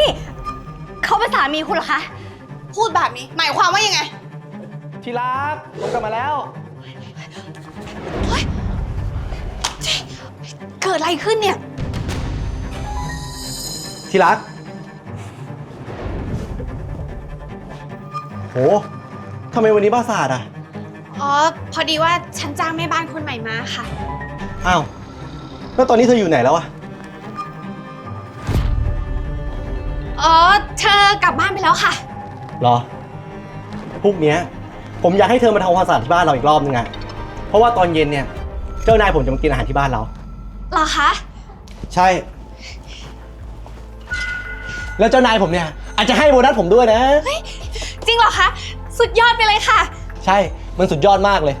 นี่ เขาเป็นสามีคุณเหรอคะ พูดแบบนี้ หมายความว่ายังไง ที่รักผมกลับมาแล้ว เกิดอะไรขึ้นเนี่ย ที่รัก โหทำไมวันนี้บ้าสะอาดอะ อ๋อ พอดีว่าฉันจ้างแม่บ้านคนใหม่มาค่ะ อ้าว แล้วตอนนี้เธออยู่ไหนแล้วอะ อ๋อ เธอกลับบ้านไปแล้วค่ะรอ พรุ่งเนี้ย ผมอยากให้เธอมาทำความสะอาดที่บ้านเราอีกรอบนึงอะเพราะว่าตอนเย็นเนี่ย เจ้านายผมจะมากินอาหารที่บ้านเรา เหรอคะ ใช่ แล้วเจ้านายผมเนี่ย อาจจะให้โบนัสผมด้วยนะ จริงเหรอคะ สุดยอดไปเลยค่ะ ใช่ มันสุดยอดมากเลย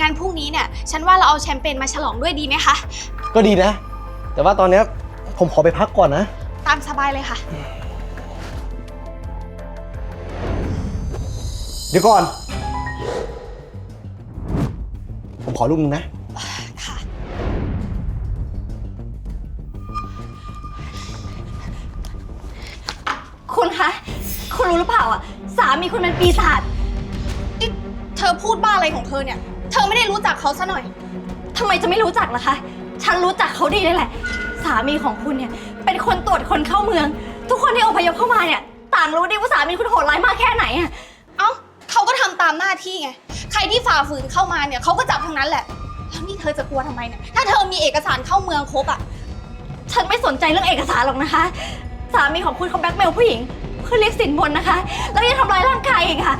งานพรุ่งนี้เนี่ย ฉันว่าเราเอาแชมเปญมาฉลองด้วยดีไหมคะ ก็ดีนะ แต่ว่าตอนเนี้ยผมขอไปพักก่อนนะตามสบายเลยค่ะ เดี๋ยวก่อน ผมขอลูกนึงนะ ค่ะ คุณคะ คุณรู้หรือเปล่าอะ สามีคุณเป็นปีศาจนี่เธอพูดบ้าอะไรของเธอเนี่ย เธอไม่ได้รู้จักเขาซะหน่อย ทำไมจะไม่รู้จักล่ะคะ ฉันรู้จักเขาดีเลยแหละ สามีของคุณเนี่ย เป็นคนตรวจคนเข้าเมือง ทุกคนที่อพยพเข้ามาเนี่ย ต่างรู้ดีว่าสามีคุณโหดร้ายมากแค่ไหนอะเอ้าเขาก็ทำตามหน้าที่ไง ใครที่ฝ่าฝืนเข้ามาเนี่ยเขาก็จับทั้งนั้นแหละ แล้วนี่เธอจะกลัวทำไมเนี่ย ถ้าเธอมีเอกสารเข้าเมืองครบอะฉันไม่สนใจเรื่องเอกสารหรอกนะคะ สามีของคุณเขาแบล็กเมลผู้หญิงเพื่อเรียกสินบนนะคะ แล้วยังทำร้ายร่างกายอีกค่ะ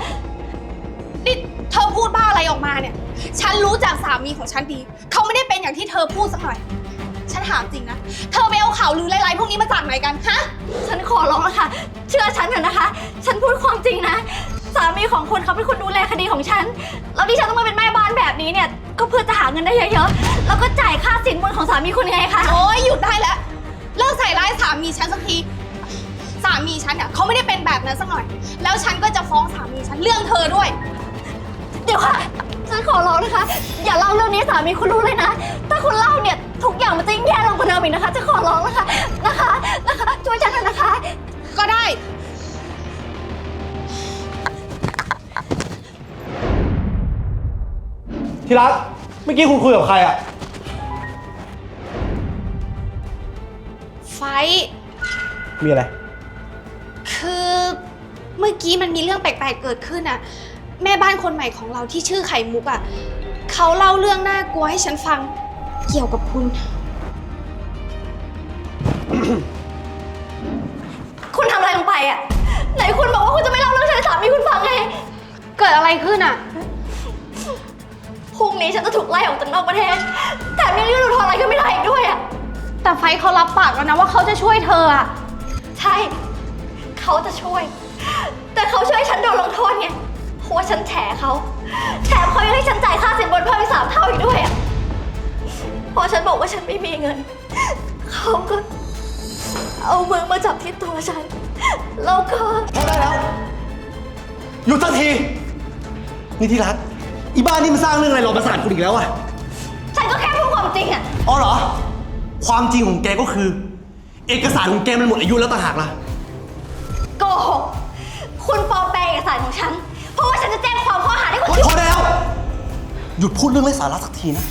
นี่เธอพูดบ้าอะไรออกมาเนี่ย ฉันรู้จักสามีของฉันดี เขาไม่ได้เป็นอย่างที่เธอพูดสักหน่อย ฉันถามจริงนะ เธอไปเอาข่าวลือไร้ๆพวกนี้มาจากไหนกัน ฮะ ฉันขอร้องนะคะเชื่อฉันเถอะนะคะ ฉันพูดความจริงนะ สามีของคุณเขาเป็นคนดูแลคดีของฉัน แล้วที่ฉันต้องมาเป็นแม่บ้านแบบนี้เนี่ย ก็เพื่อจะหาเงินได้เยอะๆ แล้วก็จ่ายค่าสินบนของสามีคุณไงคะ โอ้ยหยุดได้แล้ว เลิกใส่ร้ายสามีฉันสักที สามีฉันเนี่ยเขาไม่ได้เป็นแบบนั้นสักหน่อย แล้วฉันก็จะฟ้องสามีฉันเรื่องเธอด้วย เดี๋ยวค่ะ ฉันขอร้องนะคะ อย่าเล่าเรื่องนี้ให้สามีคุณรู้เลยนะ ถ้าคุณเล่าเนี่ยทุกอย่างมันจะยิ่งแย่ลงกว่าเดิมอีกนะคะจะขอร้องนะคะนะคะนะคะช่วยฉันหน่อยนะคะ ก็ได้ ที่รักเมื่อกี้คุณคุยกับใครอะไฟท์มีอะไร คือเมื่อกี้มันมีเรื่องแปลกๆเกิดขึ้นอะ แม่บ้านคนใหม่ของเราที่ชื่อไข่มุกอะเขาเล่าเรื่องน่ากลัวให้ฉันฟังเกี่ยวกับคุณ คุณทำอะไรลงไปอะ ไหนคุณบอกว่าคุณจะไม่เล่าเรื่องฉันให้สามีคุณฟังไง เกิดอะไรขึ้นอะพรุ่งนี้ฉันจะถูกไล่ออกจากนอกประเทศ แถมยังยื่นอุทธรณ์อะไรก็ไม่ได้อีกด้วยอะ แต่ไฟท์เขารับปากแล้วนะว่าเขาจะช่วยเธออะใช่ เขาจะช่วย แต่เขาช่วยให้ฉันโดนลงโทษไงเพ ราะว่าฉันแฉเขาแถมเขายังให้ฉันจ่ายค่าสินบนเพิ่มอีกสามเท่าอีกด้วยอะพอฉันบอกว่าฉันไม่มีเงิน เขาก็ เอามือมาจับที่ตัวฉัน แล้วก็ พอได้แล้ว หยุดสักที นี่ที่รัก อีบ้านนี่มันสร้างเรื่องอะไรหลอกประสาทคุณอีกแล้วอะฉันก็แค่พูดความจริงอะอ๋อเหรอ ความจริงของแกก็คือ เอกสารของแกมันหมดอายุแล้วต่างหากล่ะ โกหกคุณปลอมแปลงเอกสารของฉันเพราะว่าฉัน หยุดพูดเรื่องไร้สาระสักทีนะ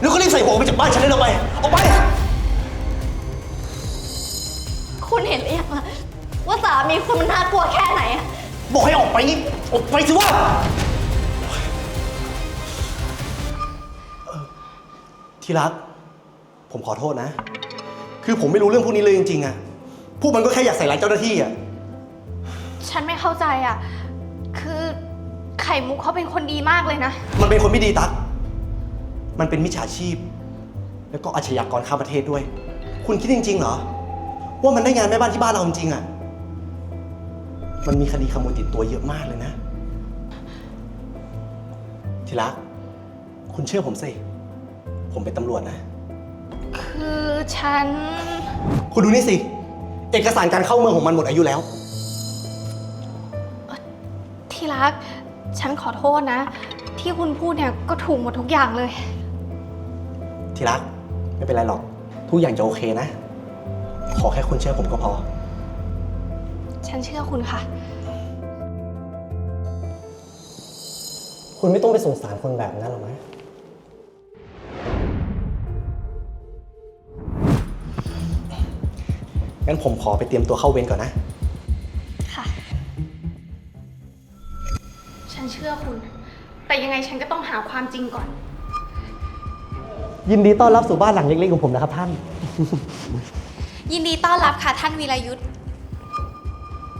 แล้วก็รีบใส่หัวออกไปจากบ้านฉันได้แล้วไป ออกไป คุณเห็นหรือยังล่ะว่าสามีคุณมันน่ากลัวแค่ไหนอะบอกให้ออกไปนี่ออกไปสิวะเอ่อที่รัก ผมขอโทษนะ คือผมไม่รู้เรื่องพวกนี้เลยจริงๆอะพวกมันก็แค่อยากใส่ร้ายเจ้าหน้าที่อะ ฉันไม่เข้าใจอะคือไข่มุกเขาเป็นคนดีมากเลยนะ มันเป็นคนไม่ดีตั๊กมันเป็นมิจฉาชีพ แล้วก็อาชญากรข้ามประเทศด้วย คุณคิดจริง ๆ เหรอ ว่ามันได้งานแม่บ้านที่บ้านเราจริงๆอะมันมีคดีขโมยติดตัวเยอะมากเลยนะ ทีรัก คุณเชื่อผมสิ ผมเป็นตำรวจนะ คือฉัน คุณดูนี่สิ เอกสารการเข้าเมืองของมันหมดอายุแล้ว ที่รัก ฉันขอโทษนะ ที่คุณพูดเนี่ยก็ถูกหมดทุกอย่างเลย ทีรัก ไม่เป็นไรหรอก ทุกอย่างจะโอเคนะ ขอแค่คุณเชื่อผมก็พอ ฉันเชื่อคุณค่ะ คุณไม่ต้องไปสงสารคนแบบนั้นหรอกนะงั้นผมขอไปเตรียมตัวเข้าเวรก่อนนะค่ะ ชื่อคุณ แต่ยังไงฉันก็ต้องหาความจริงก่อน ยินดีต้อนรับสู่บ้านหลังเล็กๆของผมนะครับท่าน ยินดีต้อนรับค่ะท่านวีรยุทธ์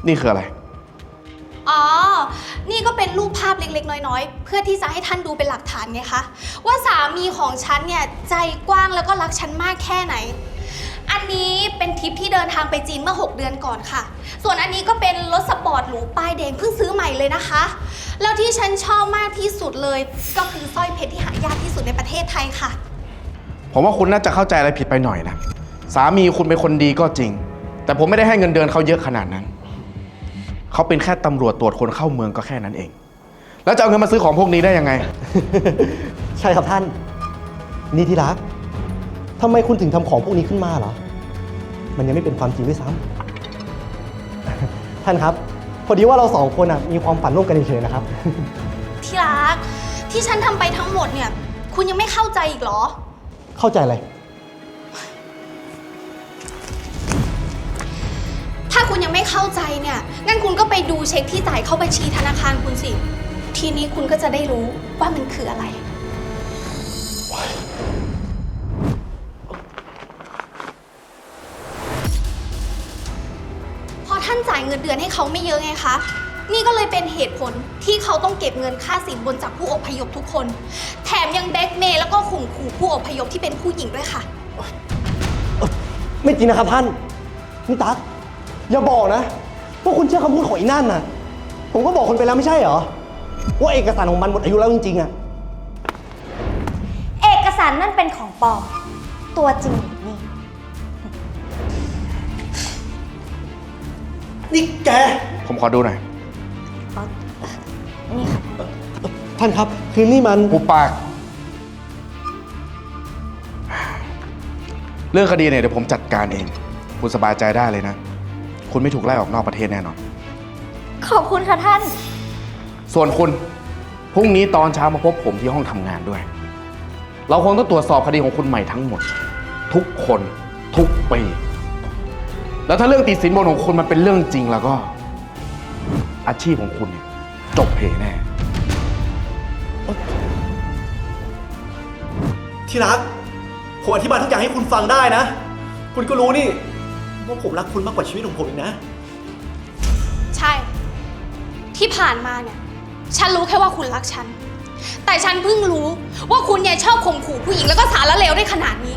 นี่คืออะไร อ๋อ นี่ก็เป็นรูปภาพเล็กๆ น้อยๆ เพื่อที่จะให้ท่านดูเป็นหลักฐานไงคะ ว่าสามีของฉันเนี่ยใจกว้างแล้วก็รักฉันมากแค่ไหน อันนี้เป็นทริปที่เดินทางไปจีนเมื่อ 6 เดือนก่อนค่ะ ส่วนอันนี้ก็เป็นรถสปอร์ตหรูป้ายแดงเพิ่งซื้อใหม่เลยนะคะ แล้วที่ฉันชอบมากที่สุดเลย ก็คือสร้อยเพชรที่หายากที่สุดในประเทศไทยค่ะ ผมว่าคุณน่าจะเข้าใจอะไรผิดไปหน่อยนะ สามีคุณเป็นคนดีก็จริง แต่ผมไม่ได้ให้เงินเดือนเขาเยอะขนาดนั้น เขาเป็นแค่ตำรวจตรวจคนเข้าเมืองก็แค่นั้นเอง แล้วจะเอาเงินมาซื้อของพวกนี้ได้ยังไง ใช่ครับท่าน นี่ที่รัก ทำไมคุณถึงทำของพวกนี้ขึ้นมาเหรอ มันยังไม่เป็นความจริงด้วยซ้ำ ท่านครับ พอดีว่าเราสองคนอะมีความฝันร่วมกันเฉยๆนะครับ ที่รัก ที่ฉันทำไปทั้งหมดเนี่ย คุณยังไม่เข้าใจอีกเหรอ เข้าใจอะไร ถ้าคุณยังไม่เข้าใจเนี่ย งั้นคุณก็ไปดูเช็คที่จ่ายเข้าบัญชีธนาคารคุณสิ ทีนี้คุณก็จะได้รู้ว่ามันคืออะไร ท่านจ่ายเงินเดือนให้เขาไม่เยอะไงคะ นี่ก็เลยเป็นเหตุผลที่เขาต้องเก็บเงินค่าสินบนจากผู้อพยพทุกคน แถมยังแบล็กเมย์แล้วก็ข่มขู่ผู้อพยพที่เป็นผู้หญิงด้วยค่ะไม่จริงนะครับท่านนี่ตั๊กอย่าบอกนะว่าคุณเชื่อคำพูดของอีนั่นน่ะ ผมก็บอกคุณไปแล้วไม่ใช่เหรอ ว่าเอกสารของมันหมดอายุแล้วจริงๆอะเอกสารนั่นเป็นของปลอม ตัวจริง นี่นี่แก ผมขอดูหน่อย นี่ค่ะ ท่านครับ คือนี่มัน ปุบปาก เรื่องคดีเนี่ยเดี๋ยวผมจัดการเอง คุณสบายใจได้เลยนะ คุณไม่ถูกไล่ออกนอกประเทศแน่นอน ขอบคุณค่ะท่าน ส่วนคุณ พรุ่งนี้ตอนเช้ามาพบผมที่ห้องทำงานด้วย เราคงต้องตรวจสอบคดีของคุณใหม่ทั้งหมด ทุกคน ทุกปี แล้วถ้าเรื่องติดสินบนของคุณมันเป็นเรื่องจริงแล้วก็ อาชีพของคุณเนี่ยจบเพแน่ ที่รัก ผมอธิบายทุกอย่างให้คุณฟังได้นะ คุณก็รู้นี่ว่าผมรักคุณมากกว่าชีวิตของผมอีกนะ ใช่ ที่ผ่านมาเนี่ย ฉันรู้แค่ว่าคุณรักฉัน แต่ฉันเพิ่งรู้ว่าคุณเนี่ยชอบข่มขู่ผู้หญิงแล้วก็สารเลวได้ขนาดนี้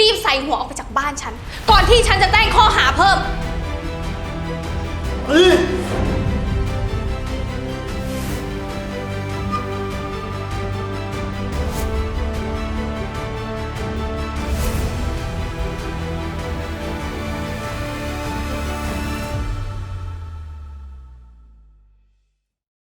รีบใส่หัวออกไปจากบ้านฉัน ก่อนที่ฉันจะแจ้งข้อหาเพิ่มเฮ้ย